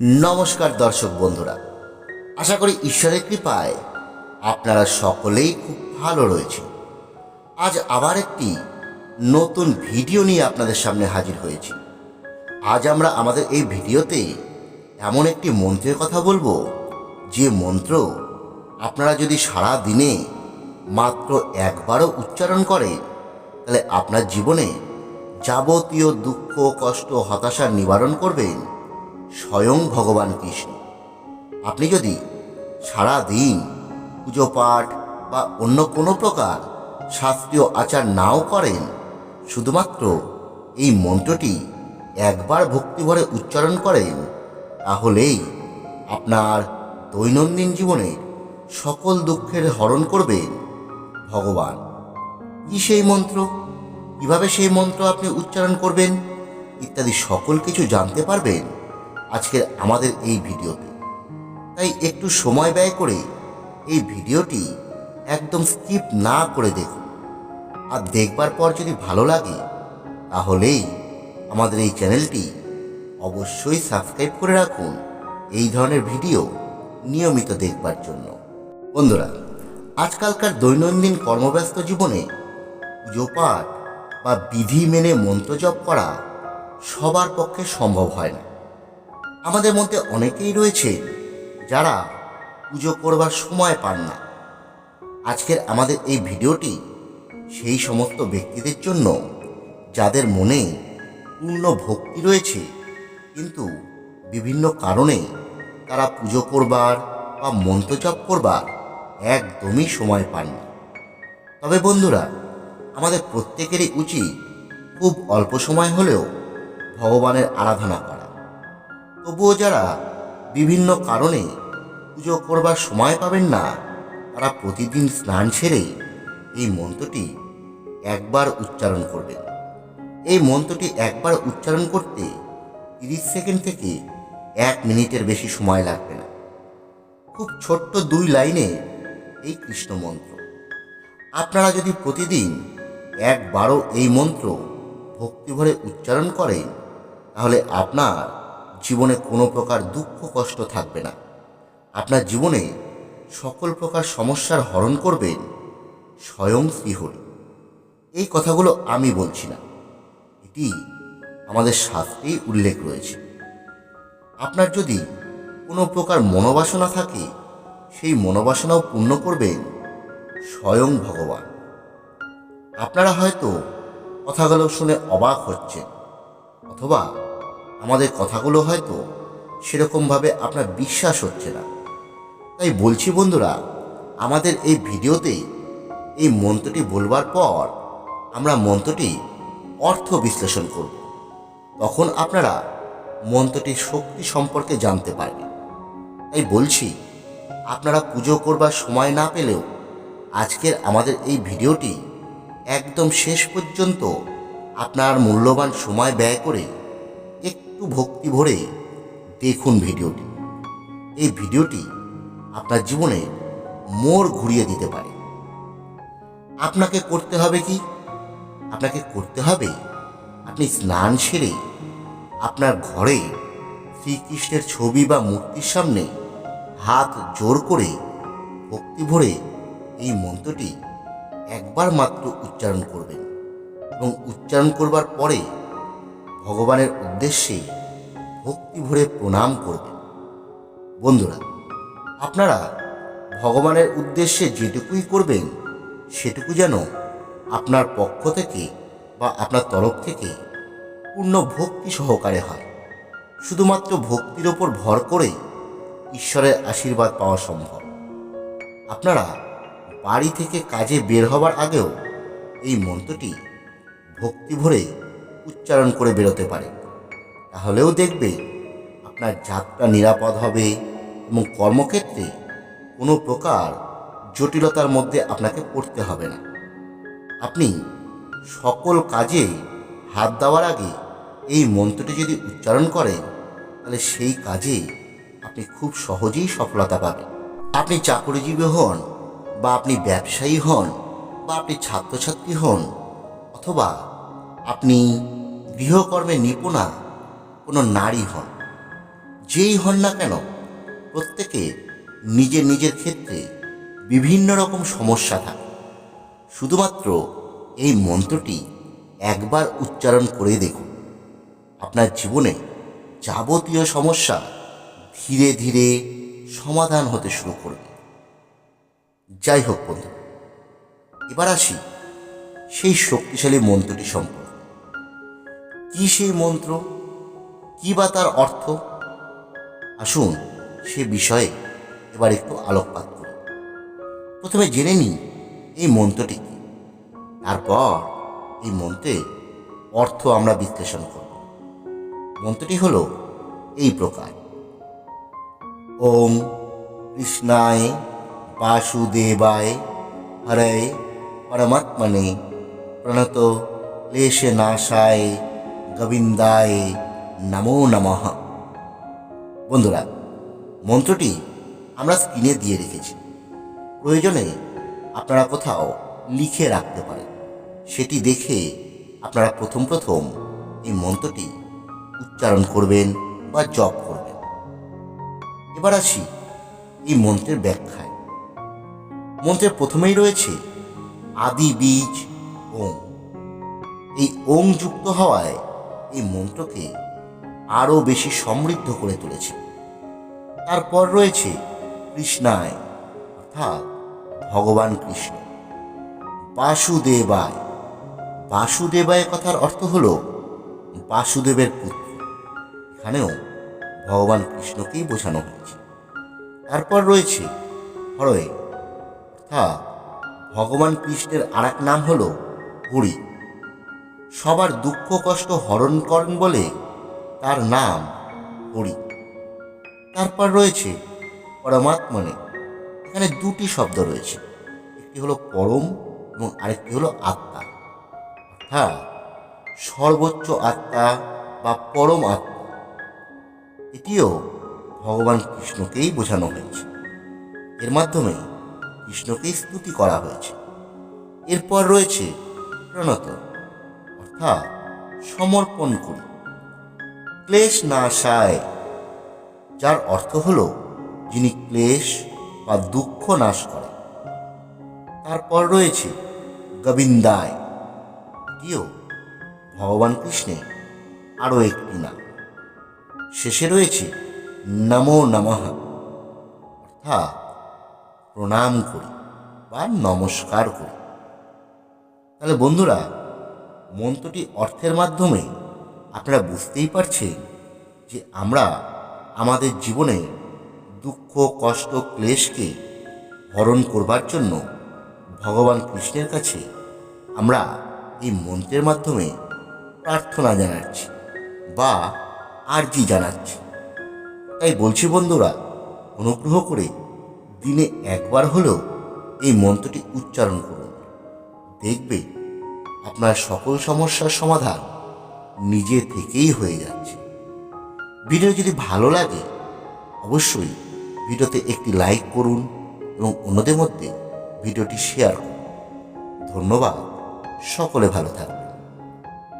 নমস্কার দর্শক বন্ধুরা। আশা করি ঈশ্বরের কৃপায় আপনারা সকলেই খুব ভালো রয়েছে আজ আবার একটি নতুন ভিডিও নিয়ে আপনাদের সামনে হাজির হয়েছি। আজ আমরা আমাদের এই ভিডিওতে এমন একটি মন্ত্রের কথা বলব, যে মন্ত্র আপনারা যদি সারা দিনে মাত্র একবারও উচ্চারণ করেন, তাহলে আপনার জীবনে যাবতীয় দুঃখ, কষ্ট, হতাশা নিবারণ করবেন। স্বয়ং ভগবান কৃষ্ণ। আপনি যদি সারা দিন পুজো পাঠ বা অন্য কোনো প্রকার শাস্ত্রীয় আচার নাও করেন, শুধুমাত্র এই মন্ত্রটি একবার ভক্তিভরে উচ্চারণ করেন, তাহলেই আপনার দৈনন্দিন জীবনে সকল দুঃখের হরণ করবেন ভগবান। কি সেই মন্ত্র? কীভাবে সেই মন্ত্র আপনি উচ্চারণ করবেন? ইত্যাদি সকল কিছু জানতে পারবেন আজকের আমাদের এই ভিডিওতে তাই একটু সময় ব্যয় করে এই ভিডিওটি একদম স্কিপ না করে দেখুন। আর দেখবার পর যদি ভালো লাগে, তাহলেই আমাদের এই চ্যানেলটি অবশ্যই সাবস্ক্রাইব করে রাখুন এই ধরনের ভিডিও নিয়মিত দেখবার জন্য। বন্ধুরা, আজকালকার দৈনন্দিন কর্মব্যস্ত জীবনে পুজো পাঠ বা বিধি মেনে মন্ত্র জপ করা সবার পক্ষে সম্ভব হয় না। আমাদের মধ্যে অনেকেই রয়েছে যারা পুজো করবার সময় পান না। আজকের আমাদের এই ভিডিওটি সেই সমস্ত ব্যক্তিদের জন্য যাদের মনে পূর্ণ ভক্তি রয়েছে, কিন্তু বিভিন্ন কারণে তারা পুজো করবার বা মন্ত্রজপ করবার একদমই সময় পান না। তবে বন্ধুরা, আমাদের প্রত্যেকেরই উচিত খুব অল্প সময় হলেও ভগবানের আরাধনা করা। তবুও যারা বিভিন্ন কারণে পুজো করবার সময় পাবেন না, তারা প্রতিদিন স্নান সেরে এই মন্ত্রটি একবার উচ্চারণ করবেন। এই মন্ত্রটি একবার উচ্চারণ করতে তিরিশ সেকেন্ড থেকে এক মিনিটের বেশি সময় লাগবে না। খুব ছোট্ট দুই লাইনে এই কৃষ্ণ মন্ত্র। আপনারা যদি প্রতিদিন একবারও এই মন্ত্র ভক্তিভরে উচ্চারণ করেন, তাহলে আপনার জীবনে কোনো প্রকার দুঃখ, কষ্ট থাকবে না। আপনার জীবনে সকল প্রকার সমস্যার হরণ করবেন স্বয়ং শ্রীহরি। এই কথাগুলো আমি বলছি না। এটি আমাদের শাস্ত্রেই উল্লেখ রয়েছে। আপনার যদি কোনো প্রকার মনোবাসনা থাকে, সেই মনোবাসনাও পূর্ণ করবেন স্বয়ং ভগবান। আপনারা হয়তো কথাগুলো শুনে অবাক হচ্ছেন, অথবা আমাদের কথাগুলো হয়তো সেরকমভাবে আপনার বিশ্বাস হচ্ছে না। তাই বলছি বন্ধুরা, আমাদের এই ভিডিওতে এই মন্ত্রটি বলবার পর আমরা মন্ত্রটি অর্থ বিশ্লেষণ করব। তখন আপনারা মন্ত্রটির শক্তি সম্পর্কে জানতে পারবেন। তাই বলছি, আপনারা পুজো করবার সময় না পেলেও আজকের আমাদের এই ভিডিওটি একদম শেষ পর্যন্ত আপনার মূল্যবান সময় ব্যয় করে একটু ভক্তি ভরে দেখুন ভিডিওটি। এই ভিডিওটি আপনার জীবনে মোড় ঘুরিয়ে দিতে পারে। আপনাকে করতে হবে কি? আপনাকে করতে হবে আপনি স্নান সেরে আপনার ঘরে শ্রীকৃষ্ণের ছবি বা মূর্তির সামনে হাত জোর করে ভক্তি ভরে এই মন্ত্রটি একবার মাত্র উচ্চারণ করবেন। এবং উচ্চারণ করবার পরে ভগবানের উদ্দেশ্যে ভক্তি ভরে প্রণাম করবেন বন্ধুরা, আপনারা ভগবানের উদ্দেশ্যে যেটুকুই করবেন, সেটুকু যেন আপনার পক্ষ থেকে বা আপনার তরফ থেকে পূর্ণ ভক্তি সহকারে হয়। শুধুমাত্র ভক্তির ওপর ভর করে ঈশ্বরের আশীর্বাদ পাওয়া সম্ভব। আপনারা বাড়ি থেকে কাজে বের হবার আগেও এই মন্ত্রটি ভক্তি ভরে উচ্চারণ করে বেরোতে পারে। তাহলেও দেখবে আপনার যাত্রা নিরাপদ হবে এবং কর্মক্ষেত্রে কোনো প্রকার জটিলতার মধ্যে আপনাকে পড়তে হবে না। আপনি সকল কাজে হাত দেওয়ার আগে এই মন্ত্রটি যদি উচ্চারণ করেন, তাহলে সেই কাজে আপনি খুব সহজেই সফলতা পাবেন। আপনি চাকরিজীবী হন বা আপনি ব্যবসায়ী হন বা আপনি ছাত্রছাত্রী হন অথবা আপনি গৃহকর্মে নিপুণা কোনো নারী হন। যেই হন না কেন, প্রত্যেকে নিজের নিজের ক্ষেত্রে বিভিন্ন রকম সমস্যা থাকে। শুধুমাত্র এই মন্ত্রটি একবার উচ্চারণ করে দেখুন। আপনার জীবনে যাবতীয় সমস্যা ধীরে ধীরে সমাধান হতে শুরু করবে। যাই হোক বন্ধু, এবার আসি সেই শক্তিশালী মন্ত্রটি সম্পর্কে। কি সেই মন্ত্র? কি বা তার অর্থ? আসুন সে বিষয়ে এবার একটু আলোকপাত করি। প্রথমে জেনে নিই, এই মন্ত্রটি কি? তারপর এই মন্ত্রের অর্থ আমরা বিশ্লেষণ করব। মন্ত্রটি হলো এই প্রকার। ওম কৃষ্ণায় বাসুদেবায় হরে পরমাত্মনে প্রণত ক্লেশে নাশায় গোবিন্দায় নমো নমঃ। বন্ধুরা, মন্ত্রটি আমরা স্ক্রিনে দিয়ে রেখেছি। প্রয়োজনে আপনারা কোথাও লিখে রাখতে পারেন। সেটি দেখে আপনারা প্রথম প্রথম এই মন্ত্রটি উচ্চারণ করবেন বা জপ করবেন। এবার আসি এই মন্ত্রের ব্যাখ্যায়। মন্ত্রের প্রথমেই রয়েছে আদি বীজ ওং এই ওং যুক্ত হওয়ায় এই মন্ত্রকে আরও বেশি সমৃদ্ধ করে তুলেছে। তারপর রয়েছে কৃষ্ণায়, অর্থাৎ ভগবান কৃষ্ণ। বাসুদেবায়। বাসুদেবায় কথার অর্থ হল বাসুদেবের পুত্র। এখানেও ভগবান কৃষ্ণকেই বোঝানো হয়েছে। তারপর রয়েছে হরয়ে, অর্থাৎ ভগবান কৃষ্ণের আর নাম হল হরি। সবার দুঃখ কষ্ট হরণ করেন বলে তার নাম হরি। তারপর রয়েছে পরমাত্মনে। এখানে দুটি শব্দ রয়েছে। একটি হলো পরম এবং আরেকটি হলো আত্মা। অর্থাৎ সর্বোচ্চ আত্মা বা পরম আত্মা। এটিও ভগবান কৃষ্ণকেই বোঝানো হয়েছে। এর মাধ্যমে কৃষ্ণকেই স্তুতি করা হয়েছে। এরপর রয়েছে প্রণত। অর্থাৎ সমর্পণ করি। ক্লেশ নাশায় যার অর্থ হল যিনি ক্লেশ বা দুঃখ নাশ করে তারপর রয়েছে গোবিন্দায়। এটিও ভগবান কৃষ্ণের আরও একটি নাম। শেষে রয়েছে নমো নমঃ। অর্থাৎ প্রণাম করি বা নমস্কার করি। তাহলে বন্ধুরা মন্ত্রটি অর্থের মাধ্যমে আপনারা বুঝতেই পারছেন যে আমরা আমাদের জীবনে দুঃখ, কষ্ট, ক্লেশকে হরণ করবার জন্য ভগবান কৃষ্ণের কাছে আমরা এই মন্ত্রের মাধ্যমে প্রার্থনা জানাচ্ছি বা আর্জি জানাচ্ছি। তাই বলছি বন্ধুরা, অনুগ্রহ করে দিনে একবার হলেও এই মন্ত্রটি উচ্চারণ করুন। দেখবে আপনার সকল সমস্যার সমাধান নিজে থেকেই হয়ে যাচ্ছে। ভিডিও যদি ভালো লাগে, অবশ্যই ভিডিওতে একটি লাইক করুন এবং অন্যদের মধ্যে ভিডিওটি শেয়ার করুন। ধন্যবাদ। সকলে ভালো থাকুন।